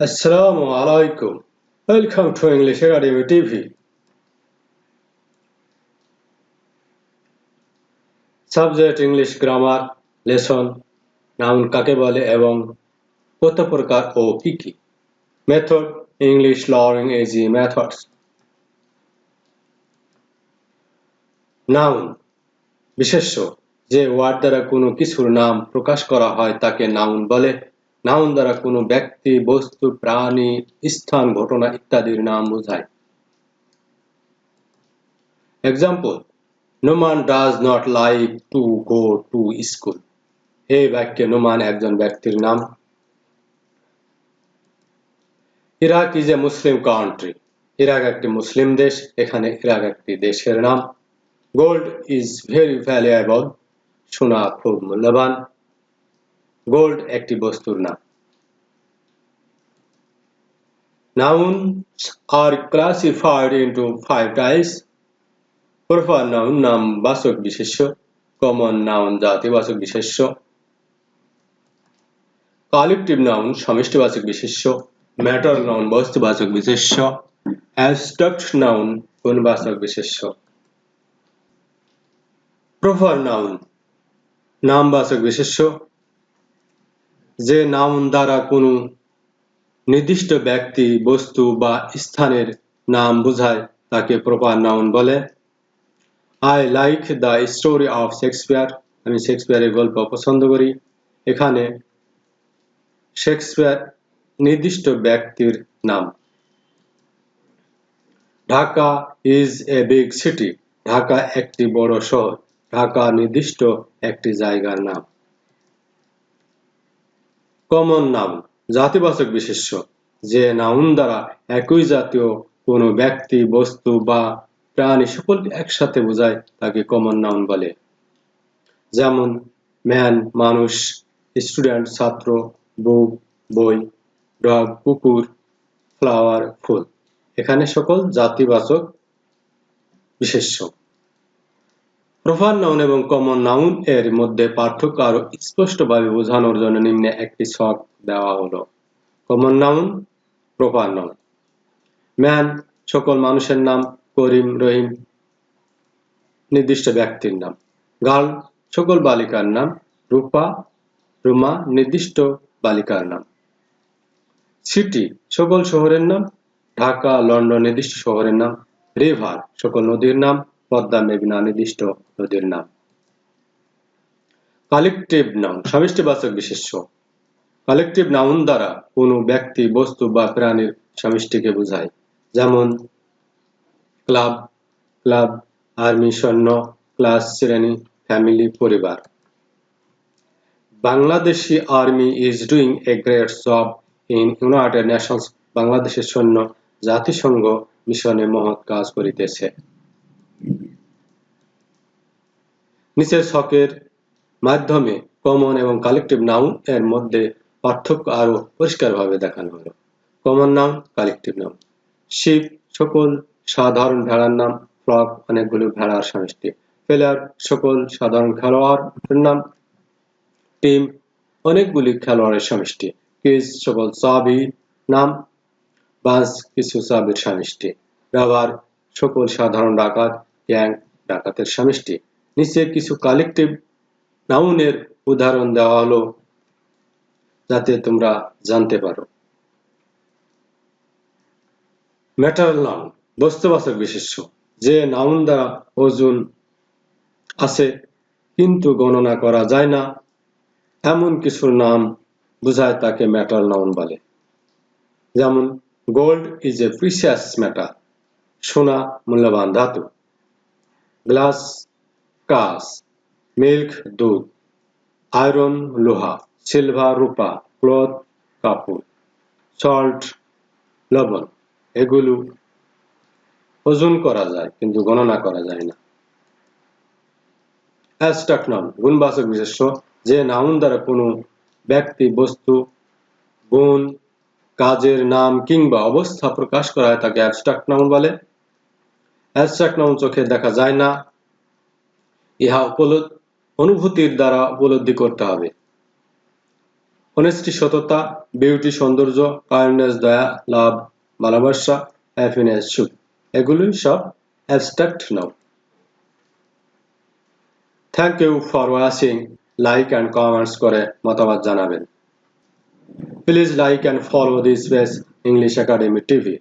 Assalamu alaikum. Welcome to English Academy TV. Subject English grammar lesson noun কাকে বলে এবং কত প্রকার ও কি কি method English learning easy methods noun বিশেষ্য, যে ওয়ার্ড দ্বারা কোনো কিছুর নাম প্রকাশ করা হয় তাকে নাউন বলে নাউন দ্বারা কোনো ব্যক্তি, বস্তু, প্রাণী, স্থান, ঘটনা ইত্যাদির নাম বোঝায়। Example Noman does not like to go to school এই বাক্যে নোমান একজন ব্যক্তির নাম। Iraq is a Muslim country Iraq একটি মুসলিম দেশ। এখানে ইরাক একটি দেশের নাম। গোল্ড ইজ ভেরি ভ্যালুয়েবল সোনা খুব মূল্যবান। গোল্ড একটি বস্তুর নাম। Nouns are classified into five types. Proper noun নাম বাচক বিশেষ্য। কমন নাউন জাতিবাচক বিশেষ্য। কালেকটিভ নাউন সমষ্টিবাচক বিশেষ্য। ম্যাটার নাউন বস্তুবাচক বিশেষ্য। অ্যাবস্ট্রাক্ট নাউন গুণবাচক বিশেষ্য। প্রপার নাউন নামবাচক বিশেষ্য। যে নাম দ্বারা কোনো নির্দিষ্ট ব্যক্তি, বস্তু বা স্থানের নাম বোঝায়, তাকে প্রপার নাউন বলে। I like the story of Shakespeare আমি শেক্সপিয়ারের গল্প পছন্দ করি। এখানে শেক্সপিয়ার নির্দিষ্ট ব্যক্তির নাম। Dhaka is a big city Dhaka একটি বড় শহর। ঢাকা নির্দিষ্ট একটি জায়গার নাম। কমন নাম জাতিবাচক বিশেষ্য, যে নাউন দ্বারা একই জাতীয় কোনো ব্যক্তি, বস্তু বা প্রাণী সকলকে একসাথে বোঝায়, তাকে কমন নাউন বলে। যেমন ম্যান, মানুষ, স্টুডেন্ট, ছাত্র বুক বই, ডগ, কুকুর, ফ্লাওয়ার, ফুল। এখানে সকল জাতিবাচক বিশেষ্য। প্রফার নাউন এবং কমন নাউন এর মধ্যে পার্থক্য আরও স্পষ্টভাবে বোঝানোর জন্য নিম্নে একটি ছক দেওয়া হলো। Common noun proper noun. Man, সকল মানুষের নাম, করিম, রহিম, নির্দিষ্ট ব্যক্তির নাম। গার্ল, সকল বালিকার নাম। রূপা, রুমা, নির্দিষ্ট বালিকার নাম। সিটি, সকল শহরের নাম। ঢাকা, লন্ডন, নির্দিষ্ট শহরের নাম। রিভার, সকল নদীর নাম। পদ্মা মেঘনা নির্দিষ্ট নদীর নাম। কালেকটিভ নাউন সমষ্টিবাচক বিশেষ্য। কালেকটিভ নাউন দ্বারা কোনো ব্যক্তি, বস্তু বা প্রাণীর সমষ্টিকে বোঝায়। যেমন, ক্লাব ক্লাব, আর্মি, সৈন্য, ক্লাস, শ্রেণি, ফ্যামিলি, পরিবার। Bangladeshi army is doing a great job in United Nations বাংলাদেশের সৈন্য জাতিসংঘ মিশনে মহৎ কাজ করিতেছে। নিচের ছকের মাধ্যমে কমন এবং কালেকটিভ নাউন এর মধ্যে পার্থক্য আরও পরিষ্কারভাবে দেখানো হলো। Common noun collective noun sheep সকল সাধারণ ভেড়ার নাম ফ্লক অনেকগুলো ভেড়ার সমষ্টি। প্লেয়ার সকল সাধারণ খেলোয়াড়ের নাম। টিম, অনেকগুলি খেলোয়াড়ের সমষ্টি। কিজ সকল চাবি নাম, বাস কিছু চাবির সমষ্টি। রাবার সকল সাধারণ ডাকাত, গ্যাং, ডাকাতের সমষ্টি। নিচে কিছু কালেকটিভ নাউনের উদাহরণ দেওয়া হলো, যাতে তোমরা জানতে পারো। ম্যাটারাল নাউন বস্তুবাচক বিশেষ্য, যে নাউন দ্বারা ওজন আছে কিন্তু গণনা করা যায় না। এমন কিছুর নাম বোঝায় তাকে ম্যাটার নাউন বলে। যেমন gold is a precious matter সোনা, মূল্যবান ধাতু। গ্লাস কাস মিল্ক, দুধ, আয়রন, লোহা, সিলভার, রূপা, ক্লথ, কাপড়, সল্ট, লবণ, এগুলো ওজন করা যায়, কিন্তু গণনা করা যায় না। অ্যাবস্ট্রাক্ট নাউন গুণবাচক বিশেষ্য, যে নাউন দ্বারা কোনো ব্যক্তি বস্তু, গুণ, কাজের নাম কিংবা অবস্থা প্রকাশ করা হয় তাকে অ্যাবস্ট্রাক্ট নাউন বলে। অ্যাবস্ট্রাক্ট নাউন চোখে দেখা যায় না ইহা অনুভূতির দ্বারা উপলব্ধি করতে হবে। অনেস্টি সততা, বিউটি সৌন্দর্য কাইন্ডনেস দয়া, লাভ, ভালোবাসা হ্যাপিনেস সুখ, এগুলোই সব abstract noun thank you for watching like and comments করে মতামত জানাবেন। Please like and follow this page English academy TV